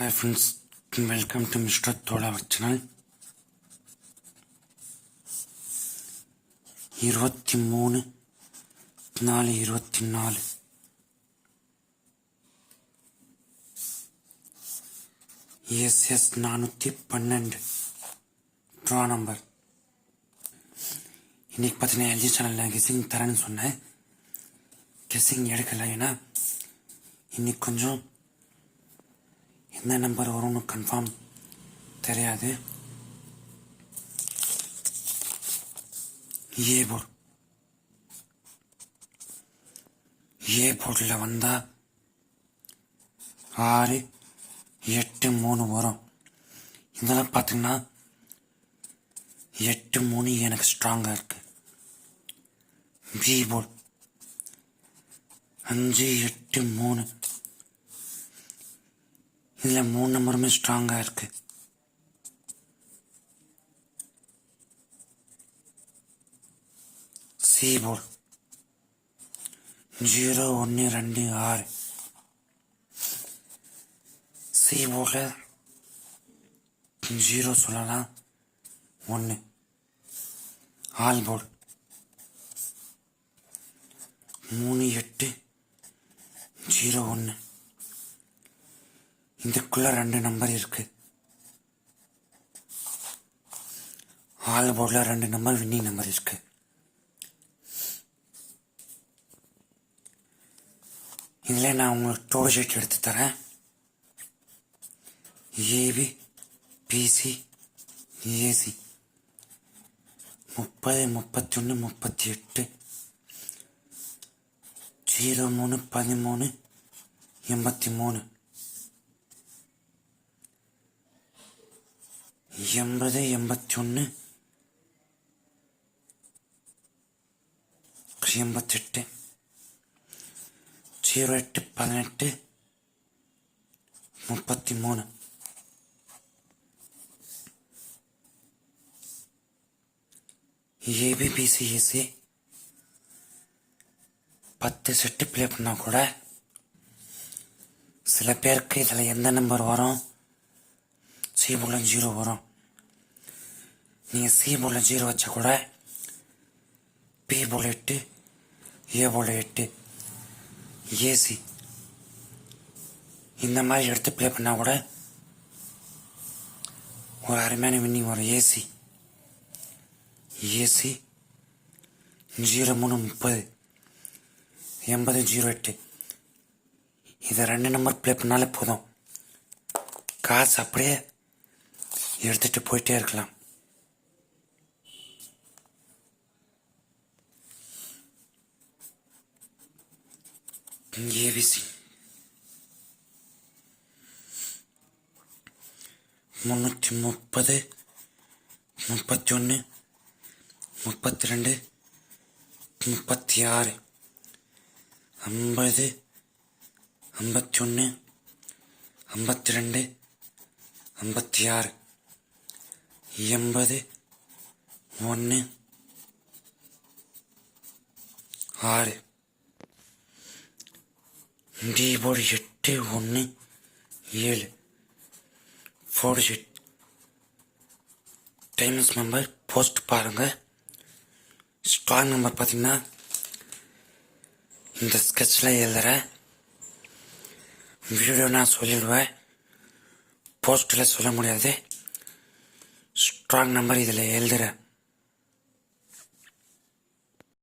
Hi friends welcome to mister Thozha channel இருபத்தி மூணு நாலு இருபத்தி நாலு எஸ்எஸ் நானூற்றி பன்னெண்டு. ட்ரா நம்பர் இன்னைக்கு பார்த்தீங்கன்னா எல்ஜி சேனலில் கெஸிங் தரேன்னு சொன்னேன். கெஸிங் எடுக்கலை ஏன்னா இன்னைக்கு கொஞ்சம் என்ன நம்பர் வரும்னு கன்ஃபார்ம் தெரியாது. ஏ போர்டு ஏ போர்டில் வந்தால் ஆறு எட்டு மூணு வரும். இதெல்லாம் பார்த்தீங்கன்னா எட்டு மூணு எனக்கு ஸ்ட்ராங்காக இருக்குது பி போர்டு அஞ்சு எட்டு மூணு. இதில் மூணு நம்பருமே ஸ்ட்ராங்காக இருக்கு. சி போர்டு ஜீரோ ஒன்று ரெண்டு ஆறு. சி போர்டில் ஜீரோ சொல்லலாம். ஒன்று ஆல் போர்டு மூணு எட்டு. ஜீரோ ஒன்று இதுக்குள்ள ரெண்டு நம்பர் இருக்கு. ஆல் போர்டில் ரெண்டு நம்பர் வின்னிங் நம்பர் இருக்கு. இதில் நான் உங்களுக்கு டோடு ஷீட் எடுத்து தரேன். ஏபி பிசி ஏசி முப்பது முப்பத்தி ஒன்று முப்பத்தி எட்டு ஜீரோ மூணு பதிமூணு எண்பத்தி மூணு. எண்பது எண்பத்தி ஒன்று எண்பத்தெட்டு. ஜீரோ எட்டு பதினெட்டு. முப்பத்தி மூணு ஏபிபிசிஎஸ்சி. பத்து செட்டு ப்ளே பண்ணால் கூட சில பேருக்கு இதில் எந்த நம்பர் வரும்? சி ஜீரோ வரும். நீங்கள் சி போல ஜீரோ வச்சா கூட பி போல எட்டு ஏ போல எட்டு ஏசி இந்த மாதிரி எடுத்து ப்ளே பண்ணால் கூட ஒரு அருமையான வின்னிங் வரும் ஏசி ஏசி ஜீரோ மூணு முப்பது எண்பது ஜீரோ எட்டு. இதை ரெண்டு நம்பர் ப்ளே பண்ணாலே போதும். காசு அப்படியே எடுத்துகிட்டு போயிட்டே இருக்கலாம். இங்கே விசி முன்னூற்றி முப்பது முப்பத்தி ஒன்று முப்பத்தி ரெண்டு முப்பத்தி ஆறு ஐம்பது ஐம்பத்தி ஒன்று ஐம்பத்தி ரெண்டு ஐம்பத்தி ஆறு எண்பது ஒன்று ஆறு டி எட்டு ஒன்று ஏழு. Four sheet times number post பாருங்கள் ஸ்ட்ராங் நம்பர் பார்த்தீங்கன்னா இந்த ஸ்கெட்சில் எழுதுகிறேன் வீடியோ நான் சொல்லிடுவேன். போஸ்ட்டில் சொல்ல முடியாது. ஸ்ட்ராங் நம்பர் இதில் எழுதுகிறேன்